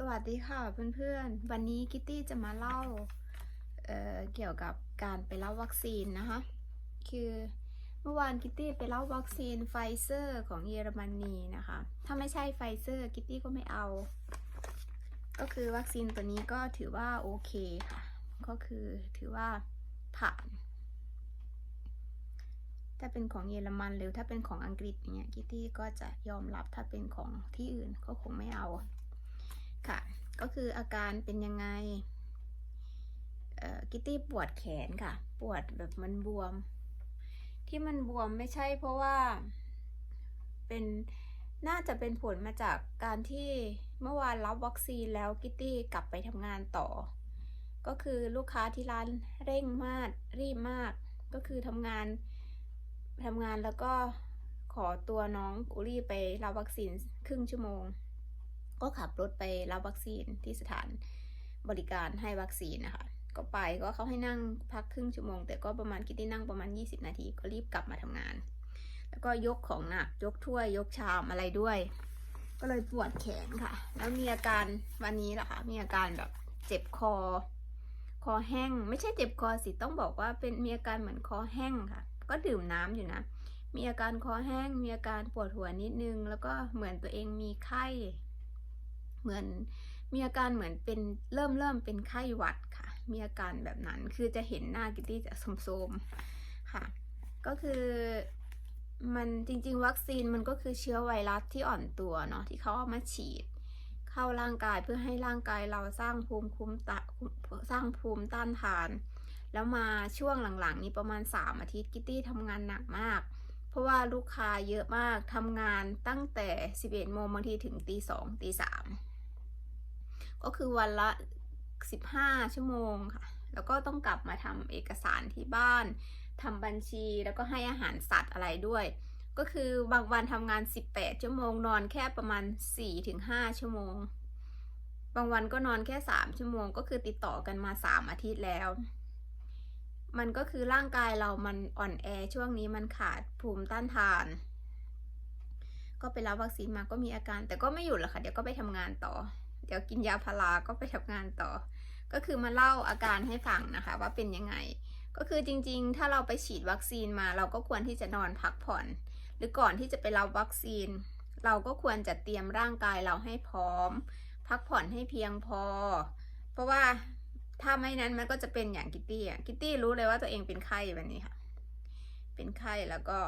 สวัสดีค่ะเพื่อนๆ วันนี้กิตตี้จะมาเล่าเเกี่ยวกับการไปรับวัคซีนนะคะ คือเมื่อวานกิตตี้ไปรับวัคซีนไฟเซอร์ของเยอรมนีนะคะ ถ้าไม่ใช่ไฟเซอร์กิตตี้ก็ไม่เอา ก็คือวัคซีนตัวนี้ก็ถือว่าโอเคค่ะ ก็คือถือว่าผ่าน ถ้าเป็นของเยอรมันหรือถ้าเป็นของอังกฤษอย่างเงี้ยกิตตี้ก็จะยอมรับถ้าเป็นของที่อื่นก็คงไม่เอา ค่ะ ก็คืออาการเป็นยังไงกิตตี้ปวดแขนค่ะ ปวดแบบมันบวม ที่มันบวมไม่ใช่เพราะว่าเป็นน่าจะเป็นผลมาจากการที่เมื่อวานรับวัคซีนแล้วกิตตี้กลับไปทำงานต่อ ก็คือลูกค้าที่ร้านเร่งมากรีบมาก ก็คือทำงานทำงานแล้วก็ขอตัวน้องอุลี่ไปรับวัคซีนครึ่งชั่วโมง ก็ขับรถไปรับวัคซีนที่สถานบริการให้วัคซีนนะคะ ก็ไปก็เขาให้นั่งพักครึ่งชั่วโมง แต่ก็ประมาณคิดที่นั่งประมาณ 20 นาทีก็รีบกลับมาทำงาน แล้วก็ยกของหนักยกถ้วยยกชามอะไรด้วย ก็เลยปวดแขนค่ะ แล้วมีอาการวันนี้แหละค่ะมีอาการแบบเจ็บคอ คอแห้ง ไม่ใช่เจ็บคอสิต้องบอกว่าเป็นมีอาการเหมือนคอแห้งค่ะ ก็ดื่มน้ำอยู่นะมีอาการคอแห้ง มีอาการปวดหัวนิดนึง แล้วก็เหมือนตัวเองมีไข้ เหมือนมีอาการเหมือนเป็นเริ่มเริ่มเป็นไข้หวัดค่ะ มีอาการแบบนั้นคือจะเห็นหน้ากิตตี้จะโสมๆค่ะ ก็คือมันจริง ๆ วัคซีนมันก็คือเชื้อไวรัสที่อ่อนตัวเนาะที่เขาเอามาฉีด เข้าร่างกายเพื่อให้ร่างกายเราสร้างภูมิคุ้มตะสร้างภูมิต้านทาน แล้วมาช่วงหลังๆ นี้ประมาณ 3 อาทิตย์กิตตี้ทำงานหนักมาก เพราะว่าลูกค้าเยอะมากทำงานตั้งแต่ 11โมงบางทีถึงตี2ตี3 ก็คือวันละ 15 ชั่วโมงค่ะ แล้วก็ต้องกลับมาทำเอกสารที่บ้านทำบัญชีแล้วก็ให้อาหารสัตว์อะไรด้วย ก็คือบางวันทำงาน 18 ชั่วโมง นอนแค่ประมาณ 4-5 ชั่วโมง บางวันก็นอนแค่ 3 ชั่วโมง ก็คือติดต่อกันมา 3 อาทิตย์แล้ว มันก็คือร่างกายเรามันอ่อนแอช่วงนี้มันขาดภูมิต้านทานก็ไปรับวัคซีนมาก็มีอาการ แต่ก็ไม่หยุดหรอกค่ะ เดี๋ยวก็ไปทำงานต่อ เดี๋ยวกินยาพาราก็ไปทำงานต่อ ก็คือมาเล่าอาการให้ฟังนะคะ ว่าเป็นยังไง ก็คือจริงๆ ถ้าเราไปฉีดวัคซีนมาเราก็ควรที่จะนอนพักผ่อน หรือก่อนที่จะไปรับวัคซีน เราก็ควรจะเตรียมร่างกายเราให้พร้อม พักผ่อนให้เพียงพอ เพราะว่าถ้าไม่นั้นมันก็จะเป็นอย่างกิตตี้อะกิตตี้รู้เลยว่าตัวเองเป็นไข้วันนี้ค่ะ เป็นไข้แล้วก็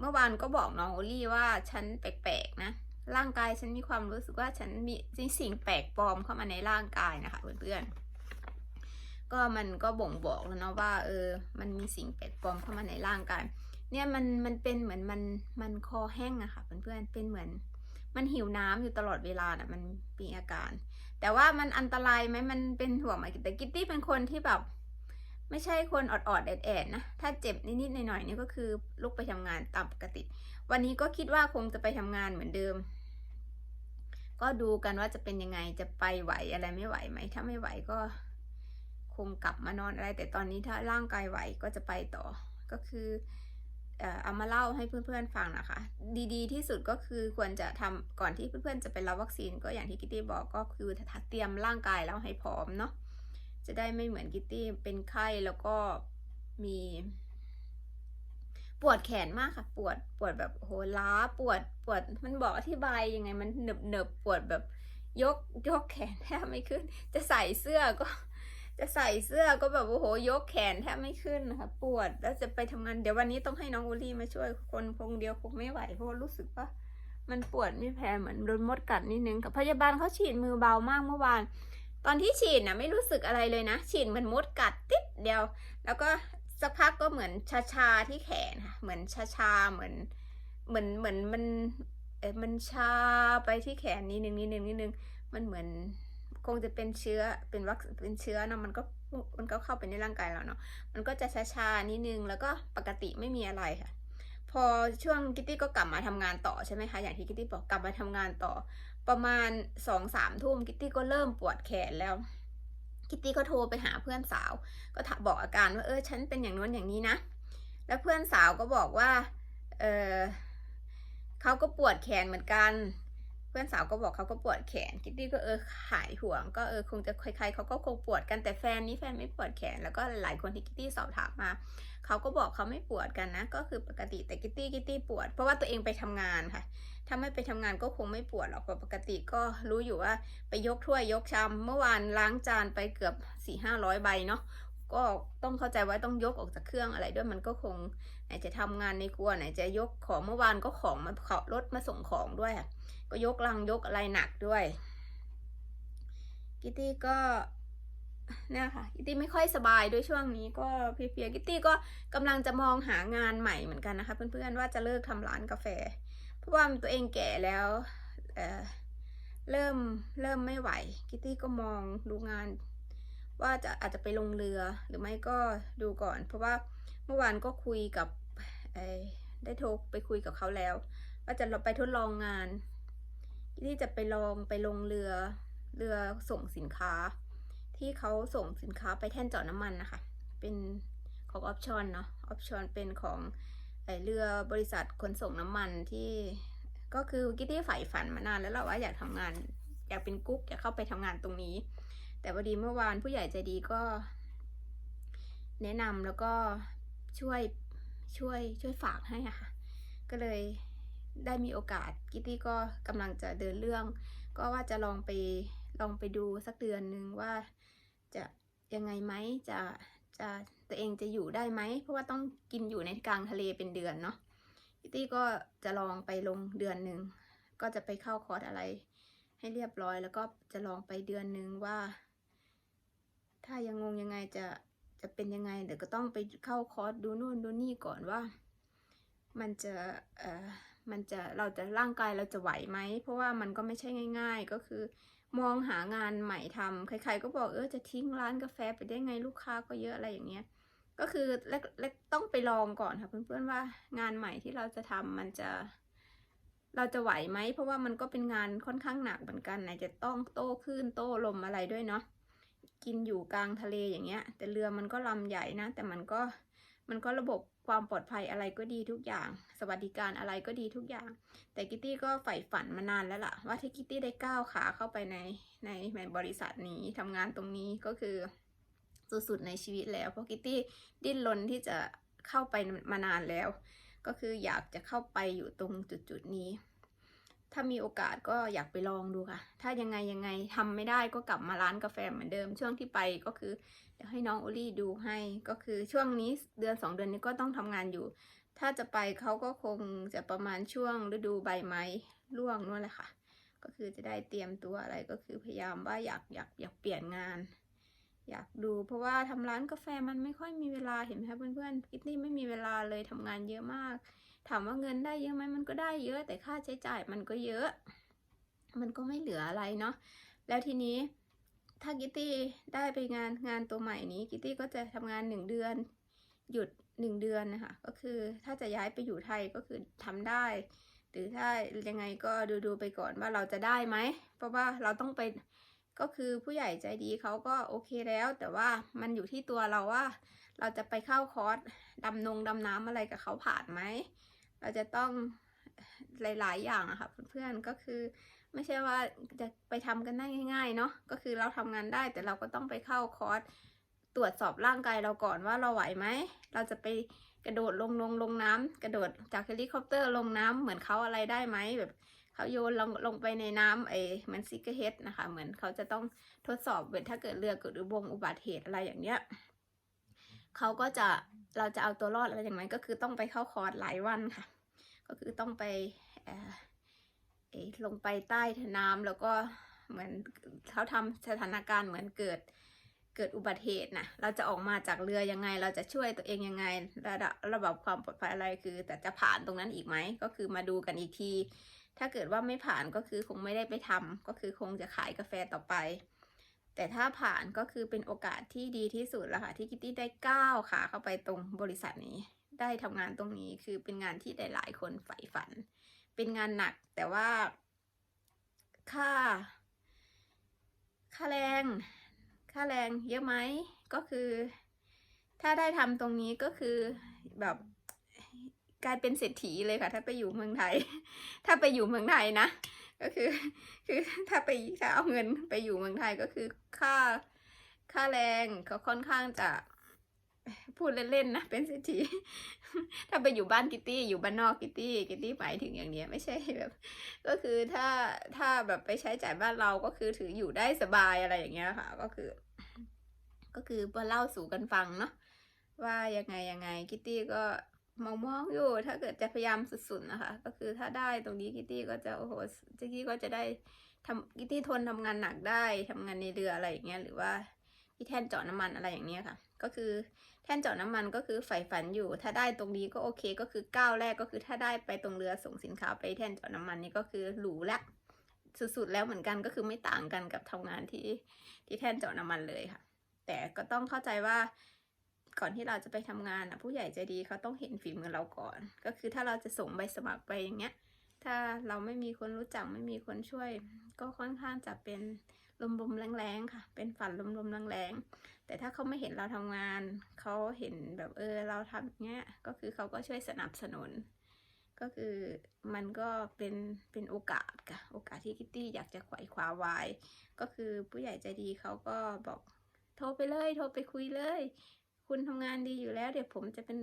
เมื่อวานก็บอกน้องโอลี่ว่าฉันแปลกๆนะ ร่างกายฉันมีความรู้สึกว่าฉันมีสิ่งแปลกปลอมเข้ามาในร่างกายนะคะเพื่อนๆก็มันก็บ่งบอกแล้วเนาะว่าเออ มันมีสิ่งแปลกปลอมเข้ามาในร่างกาย เนี่ยมันมันเป็นเหมือนมันมันคอแห้งอะค่ะเพื่อนๆเป็นเหมือน มันหิวน้ำอยู่ตลอดเวลาน่ะมันมีอาการ แต่ว่ามันอันตรายไหมมันเป็นห่วงไหมแต่กิตตี้เป็นคนที่แบบไม่ใช่คนอดอดแอดแอดนะ ถ้าเจ็บนิดๆหน่อยๆนี่ก็คือลุกไปทำงานตามปกติ วันนี้ก็คิดว่าคงจะไปทำงานเหมือนเดิม ก็ดูกันว่าจะเป็นยังไงจะไปไหวอะไรไม่ไหวไหมถ้าไม่ไหวก็คงกลับมานอนอะไร แต่ตอนนี้ถ้าร่างกายไหวก็จะไปต่อก็คือเอามาเล่าให้เพื่อนๆฟังนะคะ ดีๆ ที่สุดก็คือควรจะทำก่อนที่เพื่อนๆจะไปรับวัคซีนก็อย่างที่กิตตี้บอกก็คือเตรียมร่างกายแล้วให้พร้อมเนาะจะได้ไม่เหมือนกิตตี้เป็นไข้แล้วก็มี ปวดแขนมากค่ะ ปวดปวดแบบโหล้าปวดปวดมันบอกอธิบายยังไงมันเหนบเนบปวดแบบยกยกแขนแทบไม่ขึ้น จะใส่เสื้อก็ จะใส่เสื้อก็แบบโอ้โหยกแขนแทบไม่ขึ้นนะคะปวดแล้วจะไปทำงานเดี๋ยววันนี้ต้องให้น้องอูลี่มาช่วยคนคงเดียวคงไม่ไหวเพราะรู้สึกว่ามันปวดไม่แพ้เหมือนโดนมดกัดนิดนึงกับพยาบาลเขาฉีดมือเบามากเมื่อวาน ตอนที่ฉีดนะไม่รู้สึกอะไรเลยนะ ฉีดเหมือนมดกัดติดเดียว แล้วก็ สักพักก็เหมือนชาชาที่แขนค่ะเหมือนชาชาเหมือนเหมือนเหมือนมันเออมันชาไปที่แขนนิดนึงนิดนึงนิดนึงมันเหมือนคงจะเป็นเชื้อเป็นวัคเป็นเชื้อเนาะมันก็มันก็เข้าไปในร่างกายเราเนาะมันก็จะชาๆนิดนึงแล้วก็ปกติไม่มีอะไรค่ะ พอช่วงกิตตี้ก็กลับมาทำงานต่อใช่ไหมคะอย่างที่กิตตี้บอกกลับมาทำงานต่อ ประมาณสองสามทุ่มกิตตี้ก็เริ่มปวดแขนแล้ว กิตตี้ก็โทรไปหาเพื่อนสาว ก็บอกอาการว่าเออฉันเป็นอย่างนู้นอย่างนี้นะ แล้วเพื่อนสาวก็บอกว่าเออเขาก็ปวดแขนเหมือนกัน เพื่อนสาวก็บอกเขาก็ปวดแขน คิตตี้ก็เออหายห่วง ก็เออคงจะใครๆเขาก็คงปวดกันแต่แฟนนี้แฟนไม่ปวดแขน แล้วก็หลายคนที่คิตตี้สอบถามมาเขาก็บอกเขาไม่ปวดกันนะ ก็คือปกติแต่กิตตี้กิตตี้ปวด เพราะว่าตัวเองไปทำงานค่ะ ถ้าไม่ไปทำงานก็คงไม่ปวดหรอกปกติก็รู้อยู่ว่าไปยกถ้วยยกชามเมื่อวานล้างจานไปเกือบสี่ห้าร้อยใบเนาะก็ต้องเข้าใจว่าต้องยกออกจากเครื่องอะไรด้วยมันก็คงไหนจะทำงานในครัวไหนจะยกของเมื่อวานก็ของมาขับรถมาส่งของด้วย ก็ยกลังยกอะไรหนักด้วย กิตตี้ก็เนี่ยค่ะกิตตี้ไม่ค่อยสบายด้วยช่วงนี้ก็เพลียๆกิตตี้ก็กำลังจะมองหางานใหม่เหมือนกันนะคะ เพื่อนๆว่าจะเลิกทำร้านกาแฟ ราะว่าตัวเองแก่แล้วเเริ่มเริ่มไม่ไหวกิตตี้ก็มองดูงาน ว่าจะอาจจะไปลงเรือหรือไม่ก็ดูก่อน เพราะว่าเมื่อวานก็คุยกับได้โทรไปคุยกับเขาแล้ว ว่าจะไปทดลองงานที่จะไปลองไปลงเรือเรือส่งสินค้า ที่เขาส่งสินค้าไปแท่นเจาะน้ำมันนะคะ เป็นของออฟชอนเนาะออฟชอนเป็นของ เรือบริษัทขนส่งน้ำมันที่ก็คือกิตตี้ใฝ่ฝันมานานแล้วเราว่าอยากทำงาน อยากเป็นกุ๊กอยากเข้าไปทำงานตรงนี้ แต่พอดีเมื่อวานผู้ใหญ่ใจดีก็ แนะนำแล้วก็ช่วยช่วยช่วยฝากให้ค่ะ ก็เลยได้มีโอกาสกิตตี้ก็กำลังจะเดินเรื่อง ก็ว่าจะลองไปลองไปดูสักเดือนหนึ่งว่าจะยังไงไหมจะ จะตัวเองจะอยู่ได้ไหม เพราะว่าต้องกินอยู่ในกลางทะเลเป็นเดือนเนาะกิตตี้ก็จะลองไปลงเดือนหนึ่งก็จะไปเข้าคอร์สอะไร ให้เรียบร้อยแล้วก็จะลองไปเดือนหนึ่งว่า ถ้ายังงงยังไงจะจะเป็นยังไงเดี๋ยวก็ต้องไปเข้าคอร์สดูนู่นดูนี่ก่อนว่า มันจะเอ่อมันจะเราจะร่างกายเราจะไหวไหมเพราะว่ามันก็ไม่ใช่ง่าย ๆ ก็คือ มองหางานใหม่ทำใครๆก็บอกเออจะทิ้งร้านกาแฟไปได้ไงลูกค้าก็เยอะอะไรอย่างเงี้ย ก็คือเล็กๆต้องไปลองก่อนค่ะเพื่อนๆว่างานใหม่ที่เราจะทำมันจะ เราจะไหวไหมเพราะว่ามันก็เป็นงานค่อนข้างหนักเหมือนกันไหนจะต้องโต้คลื่นโต้ลมอะไรด้วยเนาะกินอยู่กลางทะเลอย่างเงี้ย แต่เรือมันก็ลำใหญ่นะ แต่มันก็ มันก็ระบบความปลอดภัยอะไรก็ดีทุกอย่าง สวัสดิการอะไรก็ดีทุกอย่าง แต่กิตตี้ก็ใฝ่ฝันมานานแล้วล่ะ ว่าที่กิตตี้ได้ก้าวขาเข้าไปในในในบริษัทนี้ทำงานตรงนี้ก็คือสุดๆในชีวิตแล้ว เพราะกิตตี้ดิ้นรนที่จะเข้าไปมานานแล้ว ก็คืออยากจะเข้าไปอยู่ตรงจุดๆนี้ ถ้ามีโอกาสก็อยากไปลองดูค่ะ ถ้ายังไงยังไงทำไม่ได้ก็กลับมาร้านกาแฟเหมือนเดิม ช่วงที่ไปก็คือเดี๋ยวให้น้องโอลี่ดูให้ ก็คือช่วงนี้เดือนสองเดือนนี้ก็ต้องทำงานอยู่ ถ้าจะไปเขาก็คงจะประมาณช่วงฤดูใบไม้ร่วงนั่นแหละค่ะ ก็คือจะได้เตรียมตัวอะไรก็คือพยายามว่าอยากอยากอยากเปลี่ยนงาน อยากดู เพราะว่าทำร้านกาแฟมันไม่ค่อยมีเวลาเห็นไหมคะเพื่อนๆกิตตี้ไม่มีเวลาเลยทำงานเยอะมาก ถามว่าเงินได้เยอะไหมมันก็ได้เยอะแต่ค่าใช้จ่ายมันก็เยอะ มันก็ไม่เหลืออะไรเนาะแล้วทีนี้ถ้ากิตตี้ได้ไปงานงานตัวใหม่นี้กิตตี้ก็จะทำงานหนึ่งเดือน หยุดหนึ่งเดือนนะคะก็คือถ้าจะย้ายไปอยู่ไทยก็คือทำได้ หรือถ้ายังไงก็ดูดูไปก่อนว่าเราจะได้ไหมเพราะว่าเราต้องไปก็คือผู้ใหญ่ใจดีเขาก็โอเคแล้ว แต่ว่ามันอยู่ที่ตัวเราว่า เราจะไปเข้าคอร์สดำนงดำน้ำอะไรกับเขาผ่านไหม เราจะต้องหลาย ๆ อย่างอะค่ะเพื่อนๆก็คือไม่ใช่ว่าจะไปทำกันได้ง่ายๆเนาะก็คือเราทำงานได้แต่เราก็ต้องไปเข้าคอร์สตรวจสอบร่างกายเราก่อนว่าเราไหวไหมเราจะไปกระโดดลงลงลงน้ำกระโดดจากเฮลิคอปเตอร์ลงน้ำเหมือนเขาอะไรได้ไหมแบบเขาโยนลงลงไปในน้ำไอ้เหมือนซิกเกอร์เฮดนะคะ เหมือนเขาจะต้องทดสอบเวถ้าเกิดเรือเกิดอุบงอุบัติเหตุอะไรอย่างเนี้ยเขาก็จะเราจะเอาตัวรอดอะไรอย่างไรก็คือต้องไปเข้าคอร์สหลายวันค่ะ ก็คือต้องไปลงไปใต้น้ำแล้วก็เหมือนเขาทำสถานการณ์เหมือนเกิดเกิดอุบัติเหตุนะเราจะออกมาจากเรือยังไง เราจะช่วยตัวเองยังไง ระดับระบบความปลอดภัยอะไรคือ แต่จะผ่านตรงนั้นอีกไหม ก็คือมาดูกันอีกที ถ้าเกิดว่าไม่ผ่านก็คือคงไม่ได้ไปทำก็คือคงจะขายกาแฟต่อไป แต่ถ้าผ่านก็คือเป็นโอกาสที่ดีที่สุดแล้วค่ะที่กิตตี้ได้ก้าวขาเข้าไปตรงบริษัทนี้ ได้ทำงานตรงนี้คือเป็นงานที่หลายๆคนใฝ่ฝัน เป็นงานหนักแต่ว่าค่า ค่าแรง ค่าแรงเยอะไหมก็คือ ถ้าได้ทำตรงนี้ก็คือแบบกลายเป็นเศรษฐีเลยค่ะ ถ้าไปอยู่เมืองไทย ถ้าไปอยู่เมืองไทยนะ ก็คือ คือถ้าไปถ้าเอาเงินไปอยู่เมืองไทยก็คือค่าค่าแรงเขาค่อนข้างจะ พูดเล่นๆนะเป็นเศรษฐีถ้าไปอยู่บ้านกิตตี้อยู่บ้านนอกกิตตี้กิตตี้หมายถึงอย่างเนี้ยไม่ใช่แบบ ก็คือถ้าถ้าแบบไปใช้จ่ายบ้านเราก็คือถืออยู่ได้สบายอะไรอย่างเงี้ยค่ะ ก็คือ ก็คือมาเล่าสู่กันฟังเนาะว่ายังไงยังไงกิตตี้ก็มองมองๆอยู่ ถ้าเกิดจะพยายามสุดๆนะคะ ก็คือถ้าได้ตรงนี้กิตตี้ก็จะโอ้โหกิตตี้ก็จะได้ทำกิตตี้ทนทำงานหนักได้ทำงานในเรืออะไรอย่างเงี้ยหรือว่าที่แท่นเจาะน้ำมันอะไรอย่างเงี้ยค่ะ ก็คือ แท่นเจาะน้ำมันก็คือใฝ่ฝันอยู่ ถ้าได้ตรงนี้ก็โอเคก็คือก้าวแรกก็คือถ้าได้ไปตรงเรือส่งสินค้าไปแท่นเจาะน้ำมันนี่ก็คือหรูแล้วสุดๆแล้วเหมือนกันก็คือไม่ต่างกันกับทำงานที่ที่แท่นเจาะน้ำมันเลยค่ะ แต่ก็ต้องเข้าใจว่าก่อนที่เราจะไปทำงานอะผู้ใหญ่ใจดีเขาต้องเห็นฝีมือเราก่อน ก็คือถ้าเราจะส่งใบสมัครไปอย่างเงี้ย ถ้าเราไม่มีคนรู้จักไม่มีคนช่วย ก็ค่อนข้างจะเป็น ลมๆแรงๆค่ะ เป็นฝันลมๆแรงๆแต่ถ้าเขาไม่เห็นเราทำงาน เขาเห็นแบบเออเราทำอย่าเงี้ยก็คือเขาก็ช่วยสนับสนุน ก็คือมันก็เป็นเป็นโอกาสค่ะโอกาสที่คิตตี้อยากจะไขว่คว้าไว้ก็คือผู้ใหญ่ใจดีเขาก็บอกโทรไปเลยโทรไปคุยเลย คุณทำงานดีอยู่แล้ว เดี๋ยวผมจะเป็น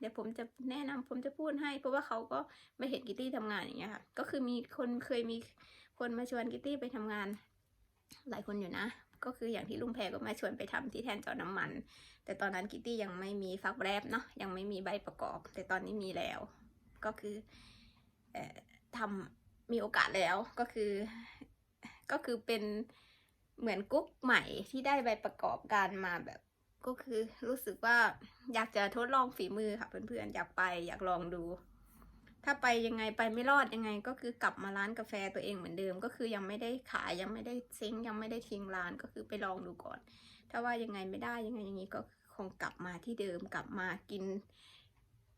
เดี๋ยวผมจะแนะนำผมจะพูดให้ เพราะว่าเขาก็ไม่เห็นกิตตี้ทำงานอย่างเงี้ยค่ะก็คือมีคนเคยมีคนมาชวนกิตตี้ไปทำงาน หลายคนอยู่นะ ก็คืออย่างที่ลุงแพรก็มาชวนไปทำที่แทนเจอน้ำมัน แต่ตอนนั้นกิตตี้ยังไม่มีฟักแรบเนาะยังไม่มีใบประกอบ แต่ตอนนี้มีแล้ว ก็คือเอ่อทำมีโอกาสแล้วก็คือ ก็คือเป็นเหมือนกุ๊กใหม่ที่ได้ใบประกอบการมาแบบ ก็คือรู้สึกว่าอยากจะทดลองฝีมือค่ะเพื่อนๆอยากไปอยากลองดู ถ้าไปยังไงไปไม่รอดยังไง ก็คือกลับมาร้านกาแฟตัวเองเหมือนเดิม ก็คือยังไม่ได้ขายยังไม่ได้เซ้งยังไม่ได้ทิ้งร้านก็คือไปลองดูก่อน ถ้าว่ายังไงไม่ได้ยังไงอย่างนี้ก็คงกลับมาที่เดิมกลับมากิน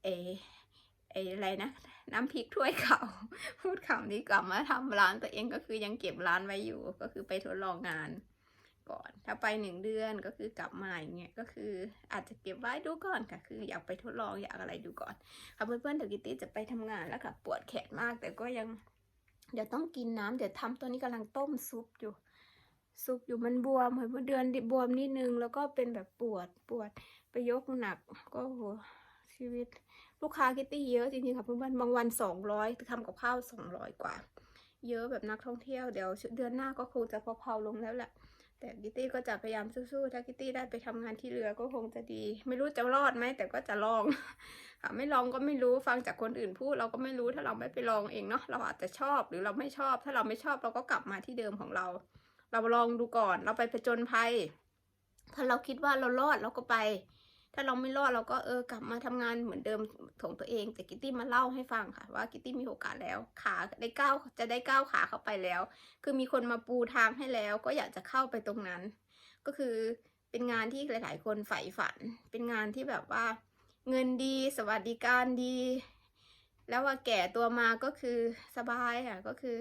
เอเออะไรนะน้ำพริกถ้วยเขาพูดคำนี้กลับมาทำร้านตัวเองก็คือยังเก็บร้านไว้อยู่ ก็คือไปทดลองงาน ก่อน ถ้าไปหนึ่งเดือนก็คือกลับมาอย่างเงี้ยก็คืออาจจะเก็บไว้ดูก่อนค่ะ คืออยากไปทดลองอยากอะไรดูก่อน ค่ะเพื่อนๆเดี๋ยวกิตตี้จะไปทำงานแล้วค่ะปวดแขนมาก แต่ก็ยังเดี๋ยวต้องกินน้ำเดี๋ยวทำตัวนี้กำลังต้มซุปอยู่ ซุปอยู่มันบวมเหมือนเดือนบวมนิดนึงแล้วก็เป็นแบบปวดปวดไปยกหนักก็โหชีวิตลูกค้าคิตตี้เยอะจริงๆค่ะเพื่อนๆบางวันสองร้อยทำกับข้าวสองร้อยกว่า เยอะแบบนักท่องเที่ยวเดี๋ยวเดือนหน้าก็คงจะเพาลงแล้วแหละ แต่กิตตี้ก็จะพยายามสู้ๆ ถ้ากิตตี้ได้ไปทำงานที่เรือก็คงจะดี ไม่รู้จะรอดไหมแต่ก็จะลองค่ะไม่ลองก็ไม่รู้ฟังจากคนอื่นพูดเราก็ไม่รู้ถ้าเราไม่ไปลองเองเนาะเราอาจจะชอบหรือเราไม่ชอบ ถ้าเราไม่ชอบเราก็กลับมาที่เดิมของเรา เราลองดูก่อนเราไปผจญภัย ถ้าเราคิดว่าเรารอดเราก็ไป ถ้าเราไม่รอดเราก็เออกลับมาทำงานเหมือนเดิมของตัวเอง แต่กิตตี้มาเล่าให้ฟังค่ะ ว่ากิตตี้มีโอกาสแล้วขาได้ก้าวจะได้ก้าวขาเข้าไปแล้ว คือมีคนมาปูทางให้แล้ว ก็อยากจะเข้าไปตรงนั้น ก็คือเป็นงานที่หลาย ๆ คนใฝ่ฝัน เป็นงานที่แบบว่า เงินดีสวัสดิการดี แล้วว่าแก่ตัวมาก็คือสบายค่ะก็คือ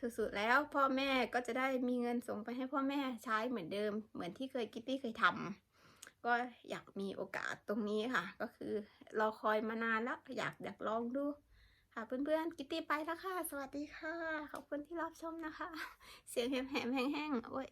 สุดๆแล้วพ่อแม่ก็จะได้มีเงินส่งไปให้พ่อแม่ใช้เหมือนเดิม เหมือนที่เคยกิตตี้เคยทำ ก็อยากมีโอกาสตรงนี้ค่ะ ก็คือรอคอยมานานแล้วอยากอยากลองดูค่ะเพื่อนๆกิตตี้ไปแล้วค่ะ สวัสดีค่ะ ขอบคุณที่รับชมนะคะ เสียงแหบๆแห้งๆโอ้ย